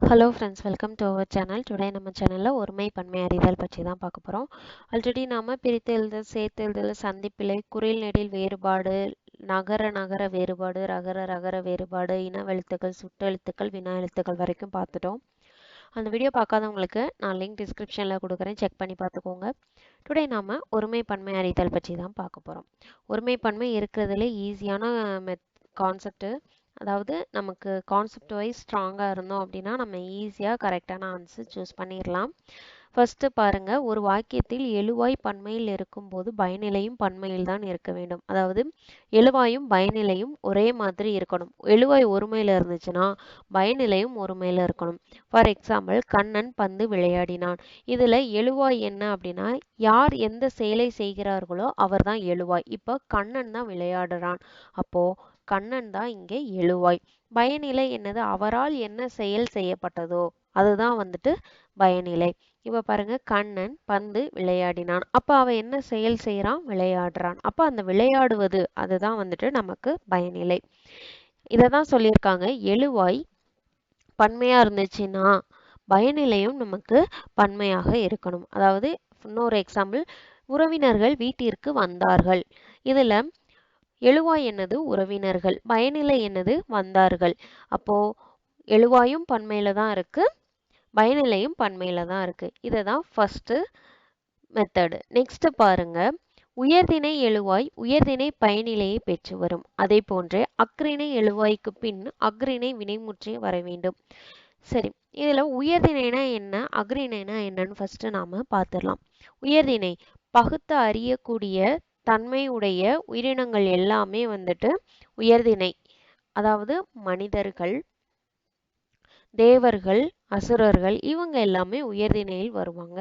Hello friends welcome to our channel today நம்ம சேனலில் ஒருமை பன்மை அறிதல் பற்றி தான் பார்க்க போகிறோம் ஆல்ரெடி நாம் பிரித்து எழுதல் சேர்த்து எழுதல் சந்திப்பிலை குரில் நெடில் வேறுபாடு நகர நகர வேறுபாடு ரகர ரகர வேறுபாடு இனவெழுத்துக்கள் சுட்டெழுத்துக்கள் வினா எழுத்துக்கள் வரைக்கும் பார்த்துட்டோம். அந்த வீடியோ பார்க்காதவங்களுக்கு நான் லிங்க் டிஸ்கிரிப்ஷனில் கொடுக்குறேன். செக் பண்ணி பார்த்துக்கோங்க. டுடே நாம் ஒருமை பன்மை அறிதல் பற்றி தான் பார்க்க போகிறோம் ஒருமை பன்மை இருக்கிறதுல ஈஸியான மெத் கான்செப்ட்டு அதாவது நமக்கு கான்செப்ட் வைஸ் ஸ்ட்ராங்காக இருந்தோம் அப்படின்னா நம்ம ஈஸியாக கரெக்டான ஆன்சர் சூஸ் பண்ணிடலாம். ஃபஸ்ட்டு பாருங்கள் ஒரு வாக்கியத்தில் எழுவாய் பன்மையில் இருக்கும்போது பயனிலையும் பன்மையில் தான் இருக்க வேண்டும். அதாவது எழுவாயும் பயனிலையும் ஒரே மாதிரி இருக்கணும். எழுவாய் ஒருமையில் இருந்துச்சுன்னா பயனிலையும் ஒருமையில் இருக்கணும். ஃபார் எக்ஸாம்பிள் கண்ணன் பந்து விளையாடினான். இதில் எழுவாய் என்ன அப்படின்னா யார் எந்த செயலை செய்கிறார்களோ அவர் தான் எழுவாய். இப்போ கண்ணன் தான் விளையாடுறான். அப்போது கண்ணன் தான் இங்கே எழுவாய். பயனிலை என்னது? அவரால் என்ன செயல் செய்யப்பட்டதோ அதுதான் வந்துட்டு பயனிலை. இப்ப பாருங்க கண்ணன் பந்து விளையாடினான். அப்ப அவன் என்ன செயல் செய்யறான் விளையாடுறான். அப்ப அந்த விளையாடுவது அதுதான் வந்துட்டு நமக்கு பயனிலை. இததான் சொல்லியிருக்காங்க எழுவாய் பன்மையா இருந்துச்சுன்னா பயனிலையும் நமக்கு பன்மையாக இருக்கணும். அதாவது இன்னொரு எக்ஸாம்பிள் உறவினர்கள் வீட்டிற்கு வந்தார்கள். இதுல எழுவாய் என்னது? உறவினர்கள். பயனிலை என்னது? வந்தார்கள். அப்போ எழுவாயும் பன்மையில தான் இருக்கு. பயனிலையும் பன்மையில தான் இருக்கு. இதை தான் ஃபர்ஸ்ட் மெத்தடு நெக்ஸ்ட் பாருங்க. உயர்திணை எழுவாய் உயர்திணை பயனிலையை பெற்று வரும். அதே போன்றே அக்ரிணை எழுவாய்க்கு பின் அக்ரிணை வினைமுற்றே வர வேண்டும். சரி இதுல உயர்தினைனா என்ன? அக்ரிணைனா என்னன்னு ஃபர்ஸ்ட் நாம பார்த்துடலாம். உயர்தினை பகுத்து அறியக்கூடிய தன்மையுடைய உயிரினங்கள் எல்லாமே வந்துட்டு உயர்திணை. அதாவது மனிதர்கள் தேவர்கள் அசுரர்கள் இவங்க எல்லாமே உயர்திணையில் வருவாங்க.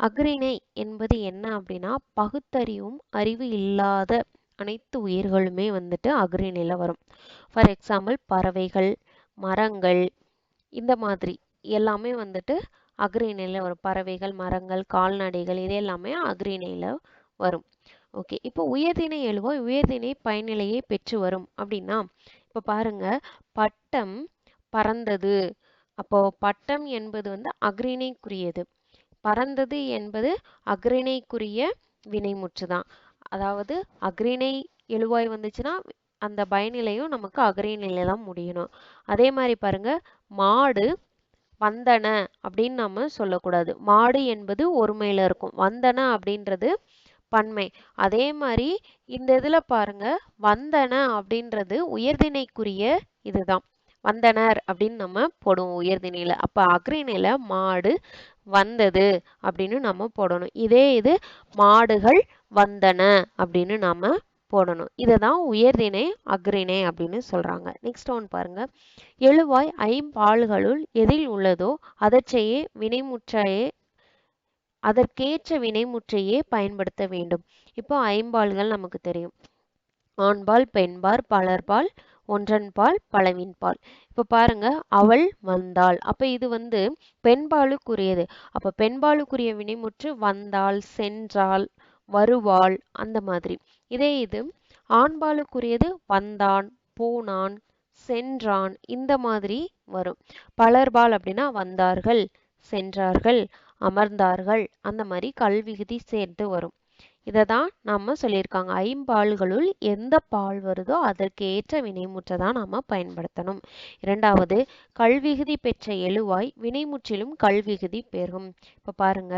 அக்ரிணை என்பது என்ன அப்படின்னா பகுத்தறிவும் அறிவு இல்லாத அனைத்து உயிர்களுமே வந்துட்டு அக்ரிணையில வரும். ஃபார் எக்ஸாம்பிள் பறவைகள் மரங்கள் இந்த மாதிரி எல்லாமே வந்துட்டு அக்ரிணையில் வரும். பறவைகள் மரங்கள் கால்நடைகள் இது எல்லாமே அக்ரிணையில் வரும். ஓகே இப்போ உயர்திணை எழுவாய் உயர்திணை பயனிலையை பெற்று வரும் அப்படின்னா இப்போ பாருங்க பட்டம் பறந்தது அப்போ பட்டம் என்பது வந்து அக்ரிணைக்குரியது பறந்தது என்பது அக்ரிணைக்குரிய வினைமுற்று தான். அதாவது அக்ரிணை எழுவாய் வந்துச்சுன்னா அந்த பயனிலையும் நமக்கு அக்ரிணையில தான் முடியணும். அதே மாதிரி பாருங்க மாடு வந்தன அப்படின்னு நம்ம சொல்லக்கூடாது. மாடு என்பது ஒருமையில இருக்கும். வந்தன அப்படின்றது பன்மை. அதே மாதிரி இந்த இதுல பாருங்க வந்தன அப்படின்றது உயர்திணைக்குரிய இதுதான். வந்தனர் அப்படின்னு நம்ம போடுவோம் உயர்திணையில. அப்ப அக்ரிணையில் மாடு வந்தது அப்படின்னு நம்ம போடணும். இதே இது மாடுகள் வந்தன அப்படின்னு நாம போடணும். இதை தான் உயர்திணை அக்ரிணை அப்படின்னு சொல்றாங்க. நெக்ஸ்ட் ஒன் பாருங்க. எழுவாய் ஐம்பால்களுள் எதில் உள்ளதோ அதற்றையே வினைமுற்றையே அதற்கேற்ற வினைமுற்றையே பயன்படுத்த வேண்டும். இப்போ ஐம்பால்கள் நமக்கு தெரியும். ஆண்பால் பெண்பால் பலர்பால் ஒன்றன்பால் பலவின்பால். இப்போ பாருங்க அவள் வந்தாள். அப்ப இது வந்து பெண்பாலுக்குரியது. அப்ப பெண்பாலுக்குரிய வினைமுற்று வந்தாள் சென்றாள் வருவாள் அந்த மாதிரி. இதே இது ஆண்பாலுக்குரியது வந்தான் போனான் சென்றான் இந்த மாதிரி வரும். பலர்பால் அப்படின்னா வந்தார்கள் சென்றார்கள். அமர்ந்தார்கள். அந்த மாதிரி கல்விகுதி சேர்ந்து வரும். இதை தான் நம்ம சொல்லியிருக்காங்க. ஐம்பால்களுள் எந்த பால் வருதோ அதற்கு ஏற்ற வினைமுற்றை தான் நாம் பயன்படுத்தணும். இரண்டாவது கல்விகுதி பெற்ற எழுவாய் வினைமுற்றிலும் கல்விகுதி பெறும். இப்ப பாருங்க.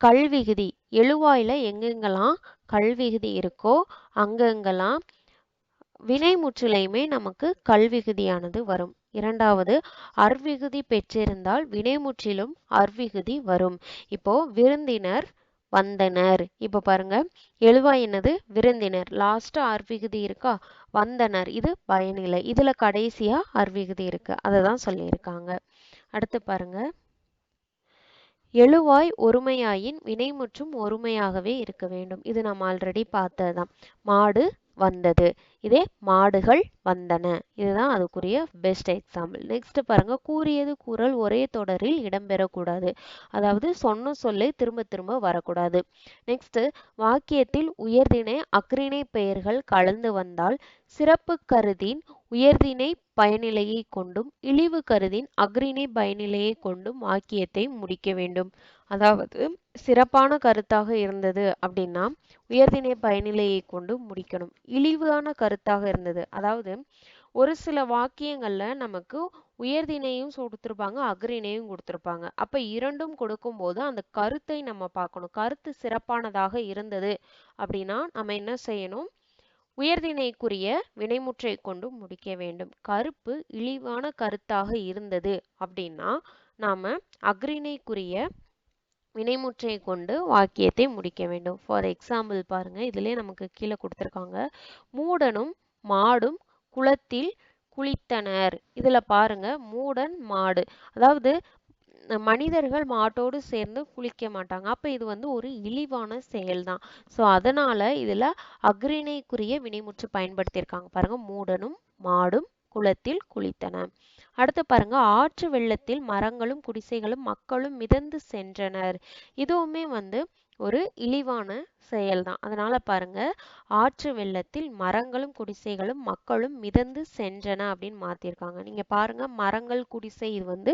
கல்விகுதி எழுவாயில் எங்கெங்கெல்லாம் கல்விகுதி இருக்கோ அங்கெங்கெல்லாம் வினைமுற்றிலையுமே நமக்கு கல்விகுதியானது வரும். இரண்டாவது அர்விகுதி பெற்றிருந்தால் வினைமுற்றிலும் அர்விகுதி வரும். இப்போ விருந்தினர் வந்தனர். இப்போ பாருங்க எழுவாய் என்னது? விருந்தினர். லாஸ்ட் அர்விகுதி இருக்கா? வந்தனர். இது பயனிலை இதுல கடைசியா அர்விகுதி இருக்கு. அதை தான் சொல்லியிருக்காங்க. அடுத்து பாருங்க. எழுவாய் ஒருமையாயின் வினைமுற்றும் ஒருமையாகவே இருக்க வேண்டும். இது நம்ம ஆல்ரெடி பார்த்ததுதான். மாடு வந்தது. இதே மாடுகள் வந்தன. இதுதான் அதுக்குரிய பெஸ்ட் எக்ஸாம்பிள் நெக்ஸ்ட் பாருங்க. கூறியது கூறல் ஒரே தொடரில் இடம்பெறக்கூடாது. அதாவது சொன்ன சொல்லே திரும்ப திரும்ப வரக்கூடாது. நெக்ஸ்ட் வாக்கியத்தில் உயர்தினை அக்ரிணை பெயர்கள் கலந்து வந்தால் சிறப்பு கருதின் உயர்தினை பயனிலையை கொண்டும் இழிவு கருதின் அக்ரிணை பயனிலையை கொண்டும் வாக்கியத்தை முடிக்க வேண்டும். அதாவது சிறப்பான கருத்தாக இருந்தது அப்படின்னா உயர்திணை பயனிலையை கொண்டு முடிக்கணும். இழிவான கருத்தாக இருந்தது. அதாவது ஒரு சில வாக்கியங்கள்ல நமக்கு உயர்திணையும் கொடுத்துருப்பாங்க அக்ரிணையும் கொடுத்துருப்பாங்க. அப்ப இரண்டும் கொடுக்கும்போது அந்த கருத்தை நம்ம பார்க்கணும். கருத்து சிறப்பானதாக இருந்தது அப்படின்னா நம்ம என்ன செய்யணும்? உயர்திணைக்குரிய வினைமுற்றை கொண்டு முடிக்க வேண்டும். கருப்பு இழிவான கருத்தாக இருந்தது அப்படின்னா நாம அக்ரிணைக்குரிய வினைமுற்றை கொண்டு வாக்கியத்தை முடிக்க வேண்டும். ஃபார் எக்ஸாம்பிள் பாருங்க இதுலயே நமக்கு கீழே கொடுத்துருக்காங்க. மூடனும் மாடும் குளத்தில் குளித்தனர். இதுல பாருங்க மூடன் மாடு. அதாவது மனிதர்கள் மாட்டோடு சேர்ந்து குளிக்க மாட்டாங்க. அப்ப இது வந்து ஒரு இழிவான செயல் தான் ஸோ அதனால இதுல அக்ரிணைக்குரிய வினைமுற்று பயன்படுத்தியிருக்காங்க. பாருங்க மூடனும் மாடும் குளத்தில் குளித்தன. அடுத்து பாருங்க ஆற்று வெள்ளத்தில் மரங்களும் குடிசைகளும் மக்களும் மிதந்து சென்றனர். இதுவுமே வந்து ஒரு இழிவான செயல்தான். அதனால பாருங்க ஆற்று வெள்ளத்தில் மரங்களும் குடிசைகளும் மக்களும் மிதந்து சென்றன அப்படின்னு மாத்திருக்காங்க. நீங்க பாருங்க மரங்கள் குடிசை இது வந்து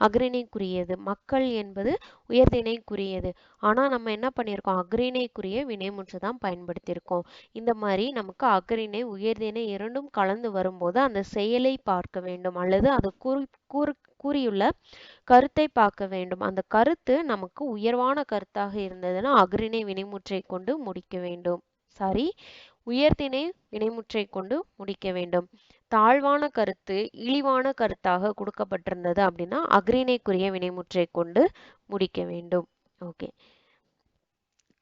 அக்ரிணைக்குரியது மக்கள் என்பது உயர்திணைக்குரியது. ஆனா நம்ம என்ன பண்ணியிருக்கோம்? அக்ரிணைக்குரிய வினைமுற்று தான் பயன்படுத்தியிருக்கோம். இந்த மாதிரி நமக்கு அக்ரிணை உயர்திணை இரண்டும் கலந்து வரும்போது அந்த செயலை பார்க்க வேண்டும். அல்லது அது கூறு கூறு கூறியுள்ள கருத்தை பார்க்க வேண்டும். அந்த கருத்து நமக்கு உயர்வான கருத்தாக இருந்ததுன்னா அக்ரிணை வினைமுற்றை கொண்டு முடிக்க வேண்டும். சாரி உயர்திணை வினைமுற்றை கொண்டு முடிக்க வேண்டும். தாழ்வான கருத்து இழிவான கருத்தாக கொடுக்கப்பட்டிருந்தது அப்படின்னா அக்ரிணைக்குரிய வினைமுற்றை கொண்டு முடிக்க வேண்டும். ஓகே.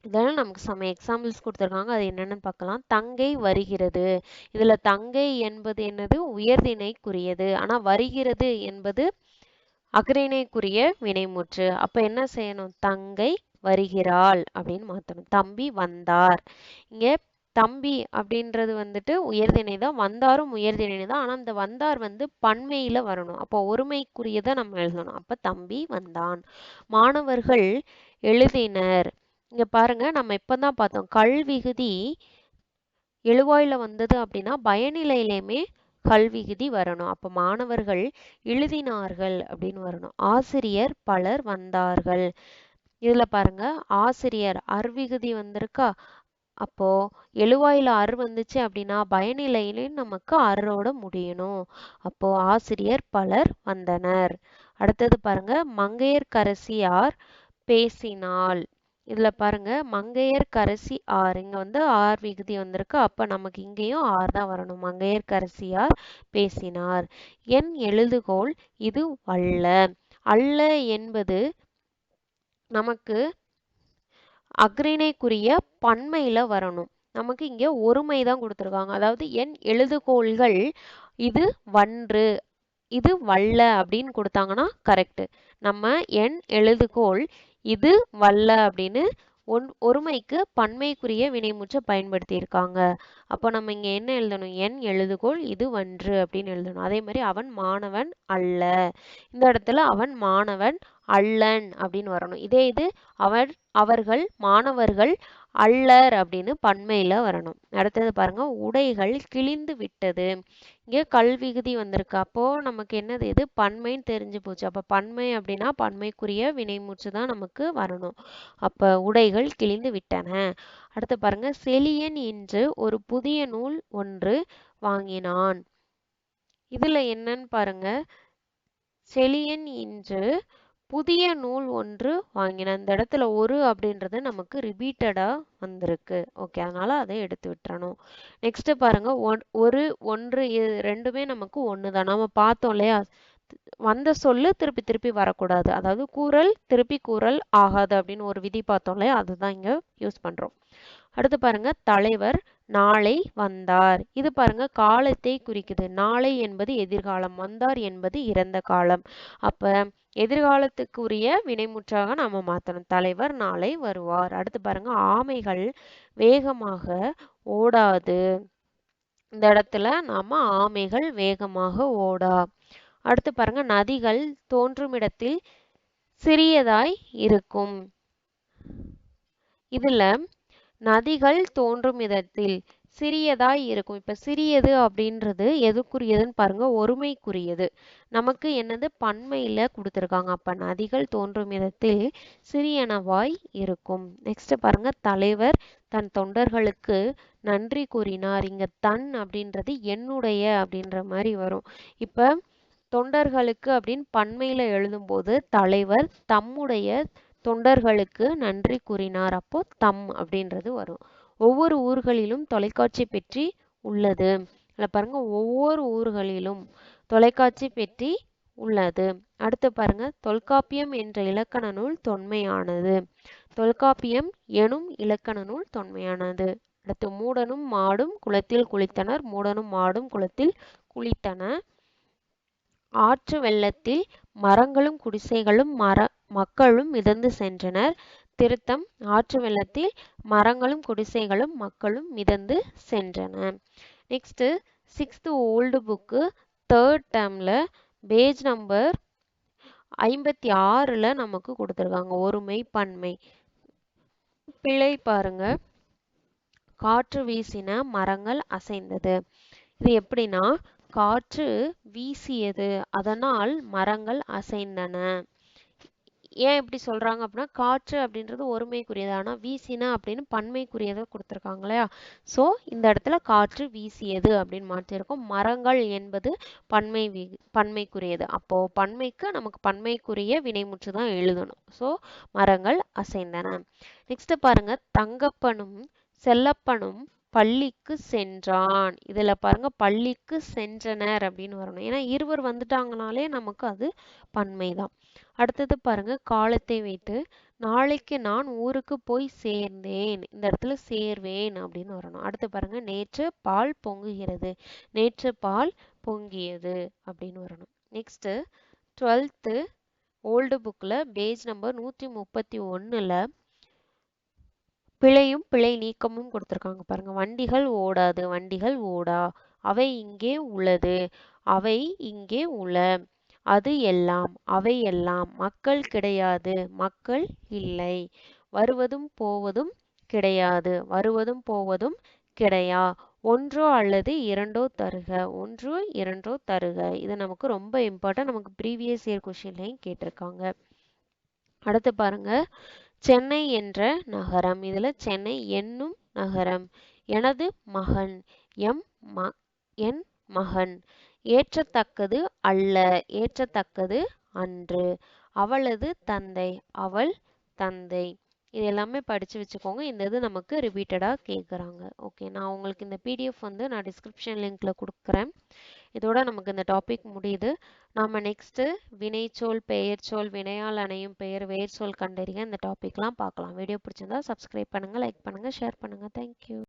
இதெல்லாம் நமக்கு சம எக்ஸாம்பிள்ஸ் கொடுத்துருக்காங்க. அது என்னென்னு பார்க்கலாம். தங்கை வருகிறது. இதுல தங்கை என்பது என்னது? உயர்திணைக்குரியது. ஆனா வருகிறது என்பது அக்ரிணைக்குரிய வினைமுற்று. அப்ப என்ன செய்யணும்? தங்கை வருகிறாள் அப்படின்னு மாத்தணும். தம்பி வந்தார். இங்க தம்பி அப்படின்றது வந்துட்டு உயர்திணை தான் வந்தாரும் உயர்திணை தான் ஆனா அந்த வந்தார் வந்து பன்மையில வரணும். அப்போ ஒருமைக்குரியதை நம்ம எழுதணும். அப்ப தம்பி வந்தான். மாணவர்கள் எழுதினர். இங்கே பாருங்க நம்ம இப்போ தான் பார்த்தோம் கல்விகுதி எழுவாயில வந்தது அப்படின்னா பயனிலையிலையுமே கல்விகுதி வரணும். அப்போ மாணவர்கள் எழுதினார்கள் அப்படின்னு வரணும். ஆசிரியர் பலர் வந்தார்கள். இதில் பாருங்க ஆசிரியர் அர்விகுதி வந்திருக்கா? அப்போ எழுவாயில அர் வந்துச்சு அப்படின்னா பயனிலையிலையும் நமக்கு அரோட முடியணும். அப்போ ஆசிரியர் பலர் வந்தனர். அடுத்தது பாருங்க மங்கையர்கரசியார் பேசினாள். இதுல பாருங்க மங்கையர்கரசி ஆர் இங்க வந்து ஆர் விகுதி வந்திருக்கு. அப்ப நமக்கு இங்கேயும் ஆர் தான் வரணும். மங்கையர்க்கரசியார் பேசினார். என் எழுதுகோள் இது அல்ல. அல்ல என்பது நமக்கு அக்ரிணைக்குரிய பன்மையில வரணும். நமக்கு இங்க ஒருமை தான் கொடுத்துருக்காங்க. அதாவது என் எழுதுகோள்கள் இது வன்று இது வல்ல அப்படின்னு கொடுத்தாங்கன்னா கரெக்ட் நம்ம என் எழுதுகோள் இது வல்ல அப்படின்னு ஒன் ஒருமைக்கு பன்மைக்குரிய வினைமுற்ற பயன்படுத்தி இருக்காங்க அப்போ நம்ம இங்க என்ன எழுதணும்? என் எழுதுகோள் இது வன்று அப்படின்னு எழுதணும். அதே மாதிரி அவன் மாணவன் அல்ல. இந்த இடத்துல அவன் மாணவன் அல்லன் அப்படின்னு வரணும். இதே இது அவர் அவர்கள் மாணவர்கள் அல்லர் அப்படின்னு பன்மையில வரணும். அடுத்தது பாருங்க உடைகள் கிழிந்து விட்டது. இங்கே கல்விகுதி வந்திருக்கு. அப்போ நமக்கு என்னது இது? பன்மைன்னு தெரிஞ்சு போச்சு. அப்ப பன்மை அப்படின்னா பன்மைக்குரிய வினைமூச்சு தான் நமக்கு வரணும். அப்ப உடைகள் கிழிந்து விட்டன. அடுத்து பாருங்க செலியன் என்று ஒரு புதிய நூல் ஒன்று வாங்கினான். இதுல என்னன்னு பாருங்க செலியன் இன்று புதிய நூல் ஒன்று வாங்கினேன். இந்த இடத்துல ஒரு அப்படின்றது நமக்கு ரிப்பீட்டடாக வந்திருக்கு. ஓகே அதனால் அதை எடுத்து விட்டுறணும். நெக்ஸ்ட்டு பாருங்க ஒன் ஒரு ஒன்று ரெண்டுமே நமக்கு ஒன்று தான் நம்ம பார்த்தோம் இல்லையா? வந்த சொல்லு திருப்பி திருப்பி வரக்கூடாது. அதாவது கூறல் திருப்பி கூறல் ஆகாது அப்படின்னு ஒரு விதி பார்த்தோம் இல்லையா? அதுதான் இங்கே யூஸ் பண்ணுறோம் அடுத்து பாருங்க தலைவர் நாளை வந்தார். இது பாருங்க காலத்தை குறிக்குது. நாளை என்பது எதிர்காலம் வந்தார் என்பது இறந்த காலம். அப்ப எதிர்காலத்துக்குரிய வினைமுற்றாக நாம மாத்தணும். தலைவர் நாளை வருவார். அடுத்து பாருங்க ஆமைகள் வேகமாக ஓடாது. இந்த இடத்துல நாம ஆமைகள் வேகமாக ஓடா. அடுத்து பாருங்க நதிகள் தோன்றும் இடத்தில் சிறியதாய் இருக்கும். இதுல நதிகள் தோன்றும் இடத்தில் சிறியதாய் இருக்கும். இப்ப சிறியது அப்படின்றது எதுக்குரியதுன்னு பாருங்க ஒருமைக்குரியது. நமக்கு என்னது? பன்மையில கொடுத்துருக்காங்க. அப்ப நதிகள் தோன்றும் இடத்தில் சிறியனவாய் இருக்கும். நெக்ஸ்ட் பாருங்க தலைவர் தன் தொண்டர்களுக்கு நன்றி கூறினார். இங்க தன் அப்படின்றது என்னுடைய அப்படின்ற மாதிரி வரும். இப்ப தொண்டர்களுக்கு அப்படின்னு பன்மையில எழுதும்போது தலைவர் தம்முடைய தொண்டர்களுக்கு நன்றி கூறினார். அப்போ தம் அப்படின்றது வரும். ஒவ்வொரு ஊர்களிலும் தொலைக்காட்சி பெற்றி உள்ளது. இல்லை பாருங்க ஒவ்வொரு ஊர்களிலும் தொலைக்காட்சி பெற்றி உள்ளது. அடுத்து பாருங்க தொல்காப்பியம் என்ற இலக்கண நூல் தொன்மையானது. தொல்காப்பியம் எனும் இலக்கண நூல் தொன்மையானது. அடுத்து மூடனும் மாடும் குளத்தில் குளித்தனர். மூடனும் மாடும் குளத்தில் குளித்தன. ஆற்று வெள்ளத்தில் மரங்களும் குடிசைகளும் மர மக்களும் மிதந்து சென்றனர். திருத்தம் ஆற்று வெள்ளத்தில் மரங்களும் குடிசைகளும் மக்களும் மிதந்து சென்றன. Next sixth old book third டேர்மில் பேஜ் நம்பர் ஐம்பத்தி ஆறுல நமக்கு கொடுத்துருக்காங்க. ஒருமை பன்மை. பிழை பாருங்க. காற்று வீசின மரங்கள் அசைந்தது. இது எப்படின்னா காற்று வீசியது. அதனால் மரங்கள் அசைந்தன. ஏன் இப்படி சொல்றாங்க அப்படின்னா காற்று அப்படின்றது ஒருமைக்குரியது. ஆனா வீசின அப்படின்னு பன்மைக்குரியதை கொடுத்துருக்காங்க இல்லையா? ஸோ இந்த இடத்துல காற்று வீசியது அப்படின்னு மாற்றிருக்கோம். மரங்கள் என்பது பன்மை வீ பன்மைக்குரியது. அப்போ பன்மைக்கு நமக்கு பன்மைக்குரிய வினைமுற்று தான் எழுதணும். ஸோ மரங்கள் அசைந்தன. நெக்ஸ்ட் பாருங்க தங்கப்பனும் செல்லப்பனும் பள்ளிக்கு சென்றான். இதுல பாருங்க பள்ளிக்கு சென்றனர் அப்படின்னு வரணும். ஏன்னா இருவர் வந்துட்டாங்கனாலே நமக்கு அது பன்மை தான் அடுத்தது பாருங்க காலத்தை வைத்து நாளைக்கு நான் ஊருக்கு போய் சேர்ந்தேன் இந்த இடத்துல சேர்வேன் அப்படின்னு வரணும். அடுத்து பாருங்க நேற்று பால் பொங்குகிறது. நேற்று பால் பொங்கியது அப்படின்னு வரணும். நெக்ஸ்ட்டு டுவெல்த்து ஓல்டு புக்கில் பேஜ் நம்பர் நூற்றி முப்பத்தி ஒன்றில் பிழையும் பிழை நீக்கமும் கொடுத்துருக்காங்க. பாருங்க வண்டிகள் ஓடாது வண்டிகள் ஓடா. அவை இங்கே உள்ளது அவை இங்கே உள. அது எல்லாம் அவை எல்லாம் மக்கள் கிடையாது மக்கள் இல்லை. வருவதும் போவதும் கிடையாது வருவதும் போவதும் கிடையா? ஒன்றோ அல்லது இரண்டோ தருக ஒன்று இரண்டோ தருக. இது நமக்கு ரொம்ப இம்பார்ட்டன்ட் நமக்கு ப்ரீவியஸ் இயர் கொஷின்லையும் கேட்டிருக்காங்க. அடுத்து பாருங்க சென்னை என்ற நகரம். இதுல சென்னை என்னும் நகரம். எனது மகன் எம் ம என் மகன். ஏற்றத்தக்கது அல்ல. ஏற்றத்தக்கது அன்று. அவளது தந்தை அவள் தந்தை. இது எல்லாமே படித்து வச்சுக்கோங்க. இந்த இது நமக்கு ரிப்பீட்டடாக கேட்குறாங்க. ஓகே நான் உங்களுக்கு இந்த பிடிஎஃப் வந்து நான் டிஸ்கிரிப்ஷன் லிங்க்கில் கொடுக்குறேன். இதோட நமக்கு இந்த டாபிக் முடியுது. நாம் நெக்ஸ்ட்டு வினைச்சொல் பெயர்ச்சொல் வினையால் அணையும் பெயர் வேர்ச்சொல் கண்டறிய இந்த டாபிக்லாம் பார்க்கலாம். வீடியோ பிடிச்சிருந்தா சப்ஸ்கிரைப் பண்ணுங்கள் லைக் பண்ணுங்கள் ஷேர் பண்ணுங்கள் தேங்க்யூ